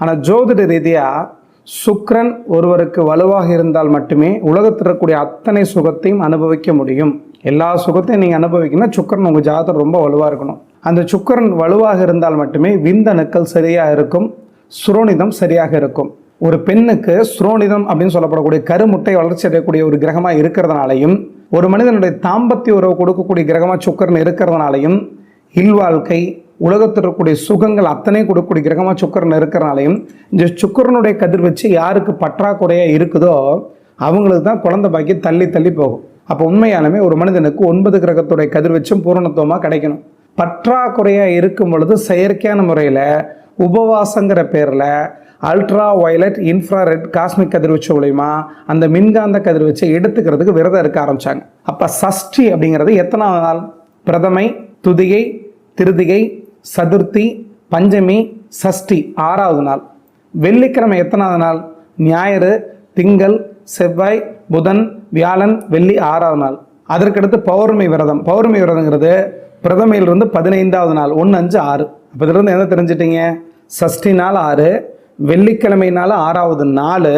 ஆனால் ஜோதிட ரீதியாக சுக்ரன் ஒருவருக்கு வலுவாக இருந்தால் மட்டுமே உலகத்தில் இருக்கக்கூடிய அத்தனை சுகத்தையும் அனுபவிக்க முடியும். எல்லா சுகத்தையும் நீங்கள் அனுபவிக்கணும்னா சுக்கிரன் உங்கள் ஜாதகம் ரொம்ப வலுவாக இருக்கணும். அந்த சுக்கரன் வலுவாக இருந்தால் மட்டுமே விந்தணுக்கள் சரியாக இருக்கும் சுரோனிதம் சரியாக இருக்கும். ஒரு பெண்ணுக்கு சுரோனிதம் அப்படின்னு சொல்லப்படக்கூடிய கருமுட்டை வளர்ச்சி அடையக்கூடிய ஒரு கிரகமாக இருக்கிறதுனாலையும் ஒரு மனிதனுடைய தாம்பத்திய உறவு கொடுக்கக்கூடிய கிரகமாக சுக்கரன் இருக்கிறதுனாலையும் இல்வாழ்க்கை உலகத்தில் இருக்கக்கூடிய சுகங்கள் அத்தனை கொடுக்கக்கூடிய கிரகமாக சுக்கரன் இருக்கிறனாலையும் இந்த சுக்கரனுடைய கதிர் வச்சு யாருக்கு பற்றாக்குறையாக இருக்குதோ அவங்களுக்கு தான் குழந்தை பாக்கி தள்ளி தள்ளி போகும். அப்போ உண்மையாலுமே ஒரு மனிதனுக்கு ஒன்பது கிரகத்துடைய கதிர் வச்சும் பூரணத்துவமாக கிடைக்கணும். பற்றாக்குறையாக இருக்கும் பொழுது செயற்கையான முறையில் உபவாசங்கிற பேரில் அல்ட்ரா வயலட் இன்ஃப்ராரெட் காஸ்மிக் கதிர்வீச்சு மூலிமா அந்த மின்காந்த கதிர்வீச்சை எடுத்துக்கிறதுக்கு விரதம் இருக்க ஆரம்பிச்சாங்க. அப்போ சஷ்டி அப்படிங்கிறது எத்தனாவது நாள்? பிரதமை துதிகை திருதிகை சதுர்த்தி பஞ்சமி சஷ்டி ஆறாவது நாள். வெள்ளிக்கிழமை எத்தனாவது நாள்? ஞாயிறு திங்கள் செவ்வாய் புதன் வியாழன் வெள்ளி ஆறாவது நாள். அதற்கடுத்து பௌர்ணமி விரதம். பௌர்ணமி விரதங்கிறது பிரதமையிலிருந்து பதினைந்தாவது நாள் ஒன்று அஞ்சு ஆறு. அப்போ இதிலிருந்து என்ன தெரிஞ்சிட்டிங்க? சஷ்டி நாள் ஆறு வெள்ளிக்கிழமை நாள் ஆறாவது நாள்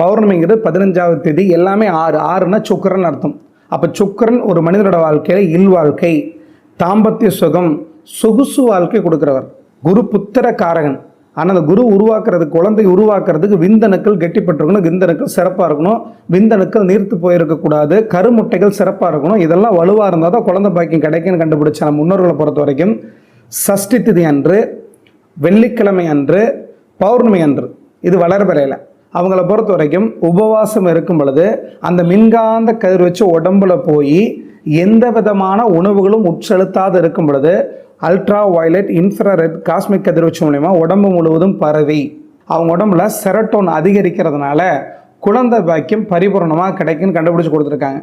பௌர்ணமிங்கிறது பதினஞ்சாவது தேதி எல்லாமே ஆறு. ஆறுனா சுக்கரன் அர்த்தம். அப்போ சுக்கரன் ஒரு மனிதனோட வாழ்க்கையில் இல்வாழ்க்கை தாம்பத்திய சுகம் சொகுசு வாழ்க்கை கொடுக்குறவர். குரு புத்திர காரகன் ஆனால் அந்த குரு உருவாக்குறதுக்கு குழந்தை உருவாக்குறதுக்கு விந்தணுக்கள் கெட்டிப்பட்டிருக்கணும் விந்தணுக்கள் சிறப்பாக இருக்கணும். விந்தணுக்கள் நீர்த்து போயிருக்கக்கூடாது கருமுட்டைகள் சிறப்பாக இருக்கணும். இதெல்லாம் வலுவாக இருந்தால் தான் குழந்தை பாக்கியம் கிடைக்குன்னு கண்டுபிடிச்ச நம்ம முன்னோர்களை பொறுத்த வரைக்கும் சஷ்டி திதி அன்று வெள்ளிக்கிழமை அன்று பௌர்ணமி அன்று இது வளர்பிறையில். அவங்கள பொறுத்த வரைக்கும் உபவாசம் இருக்கும் பொழுது அந்த மின்காந்த கதிர் வச்சு உடம்புல போய் எந்த விதமான உணவுகளும் உட்செலுத்தாது இருக்கும் பொழுது அல்ட்ரா வயலட் இன்ஃப்ராரெட் காஸ்மிக் கதிர்வீச்சு மூலிமா உடம்பு முழுவதும் பரவி. அவங்க உடம்புல செரட்டோன் அதிகரிக்கிறதுனால குழந்தை பாக்கியம் பரிபூர்ணமாக கிடைக்குன்னு கண்டுபிடிச்சி கொடுத்துருக்காங்க.